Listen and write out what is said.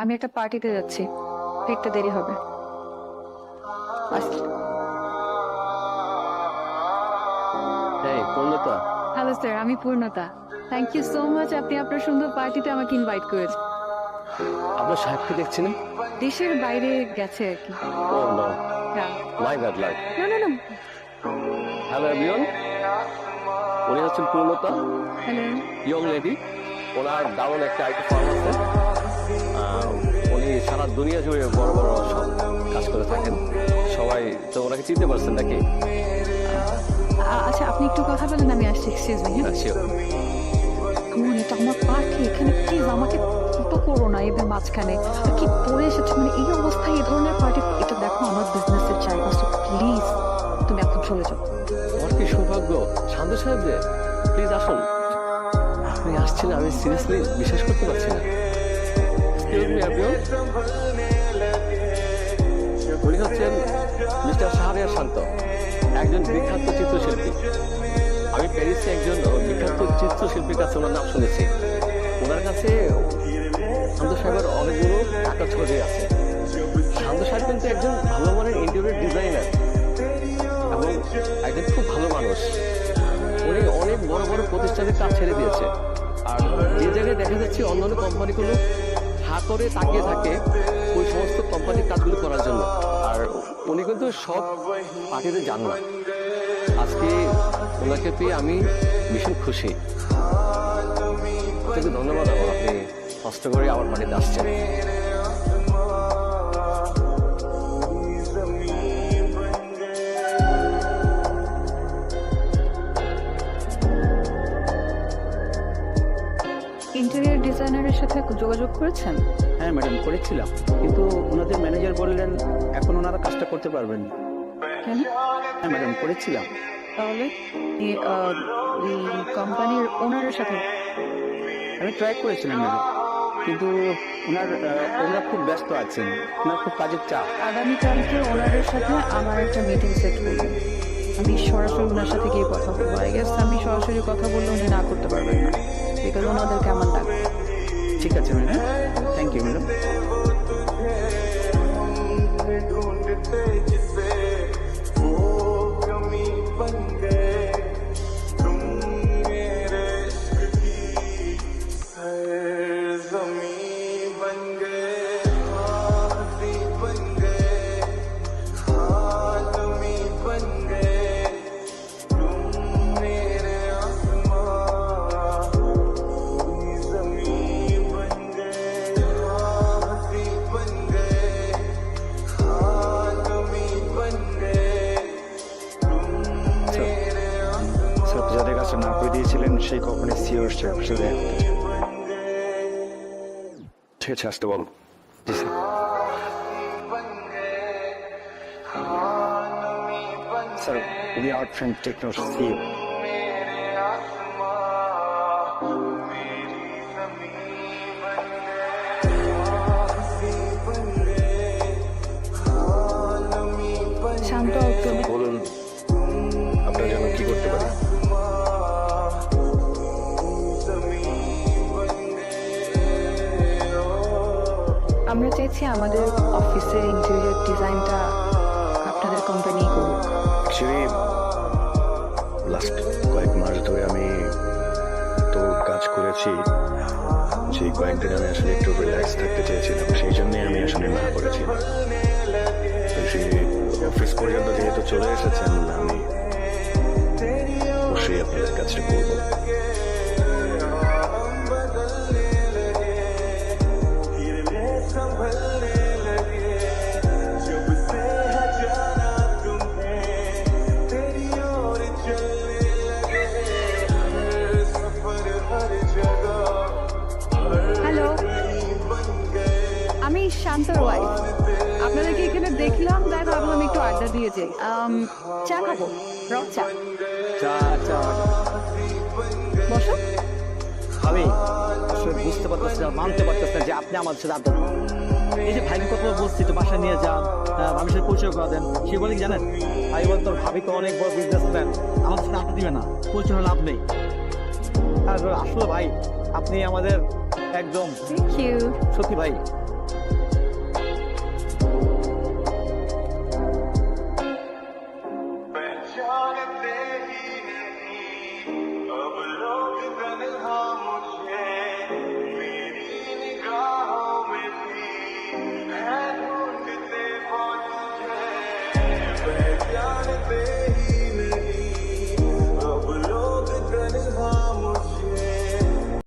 আমি একটা পার্টিতে যাচ্ছি। ফিরতে দেরি হবে। পূর্ণতা। হ্যালো স্যার আমি পূর্ণতা। থ্যাংক ইউ সো মাচ আপনি আপনার সুন্দর পার্টিতে আমাকে ইনভাইট করেছেন। আপনার সাহেবকে দেখছি না? দেশের বাইরে গেছে আর কি। ও নো হ্যাঁ। মাই ব্যাড লাক না না না হ্যালো এভরিওয়ান উনি হচ্ছেন পূর্ণতা। হ্যালো ইয়ং লেডি ওনার দারুণ একটা আইটি ফার্ম আছে। উনি সারা দুনিয়া জুড়ে বড় বড় সব কাজ করে থাকেন। সবাই তো ওনাকে চিনতে পারছেন নাকি? আচ্ছা আপনি একটু কথা বলেন আমি আসছি এক্সকিউজ মি হ্যাঁ? এটা আমার পার্টি এখানে প্লিজ আমাকে ছোট করো না এদের মাঝখানে। কি পড়ে এসেছে মানে এই অবস্থায় এই ধরনের পার্টি এটা দেখো আমার বিজনেসের জায়গা সো প্লিজ তুমি এখন চলে যাও। আমার কি সৌভাগ্য? শান্ত সাহেব প্লিজ আসুন। আপনি আসছেন আমি সিরিয়াসলি বিশ্বাস করতে পারছি না। উনি হচ্ছেন মিস্টার শাহরিয়ার শান্ত, একজন বিখ্যাত চিত্রশিল্পী। আমি প্যারিসে একজন বিখ্যাত চিত্রশিল্পীর কাছে ওনার নাম শুনেছি। ওনার কাছে শান্ত সাহেবের অনেকগুলো আঁকা ছবি আছে। শান্ত সাহেব কিন্তু একজন ভালো মানের ইন্টেরিয়র ডিজাইনার এবং একজন খুব ভালো মানুষ। উনি অনেক বড় বড় প্রতিষ্ঠানের কাজ ছেড়ে দিয়েছে। আর যে জায়গায় দেখা যাচ্ছে অন্যান্য কোম্পানিগুলো হা করে তাকিয়ে থাকে ওই সমস্ত কোম্পানির কাজগুলো করার জন্য। আর উনি কিন্তু সব পার্টিতে যান না। আজকে ওনাকে পেয়ে আমি ভীষণ খুশি। ধন্যবাদ আমার আপনি কষ্ট করে আমার পার্টিতে আসছেন। ডিজাইনারের সাথে যোগাযোগ করেছেন? হ্যাঁ ম্যাডাম করেছিলাম। কিন্তু ওনাদের ম্যানেজার বললেন এখন ওনারা কাজটা করতে পারবেন। না কেন? হ্যাঁ ম্যাডাম করেছিলাম। তাহলে এই, কোম্পানির ওনারের সাথে? আমি ট্রাই করেছিলাম ম্যাডাম। কিন্তু ওনার ওনারা খুব ব্যস্ত আছেন। ওনার খুব কাজের চাপ। আগামীকালকে ওনারের সাথে আমার একটা মিটিং সেট করব আমি সরাসরি ওনার সাথে গিয়ে কথা বলব। আই গেস আমি সরাসরি কথা বললে করে দিয়েছিলেন সেই কোম্পানি সিওর সাথে দেখা করতে চাই। ঠিক আছে আসতে বল জি স্যার স্যার উনি আর্ট ফ্রেন্ড টেকনো সিও শান্ত আমরা চাইছি আমাদের অফিসের ইন্টেরিয়র ডিজাইনটা আপনাদের কোম্পানি করুক। লাস্ট কয়েক মাস ধরে আমি তো কাজ করেছি সেই কয়েকদিন আমি আসলে একটু রিল্যাক্স থাকতে চেয়েছিলাম, সেই জন্যই আমি আসলে না করেছি। অফিস পর্যন্ত যেহেতু চলে এসেছেন, আমি অবশ্যই আপনাদের কাজটা করব। শান্তর ওয়াইফ আপনাদেরকে এখানে দেখলাম তাই ভাবলাম একটু আড্ডা দিয়ে যাই। চা খাব? রক চা। চা চা। বসো। আমি আসলে বুঝতে পারতেছি না মানতে পারতেছি না যে আপনি আমাদের সাথে আড্ডা এই যে ভাইকে কথা বলছি তো বাসা নিয়ে যান আহ, ভাবির সাথে পরিচয় করে দেন। সে বলে কি জানেন ভাই বল তোর ভাবি তো অনেক বড় বিজনেসম্যান আমাদের সাথে আড্ডা দিবে না পরিচয় লাভ নেই। আর আসলে ভাই আপনি আমাদের একদম সত্যি ভাই पहचानते ही नहीं अब लोग तन्हा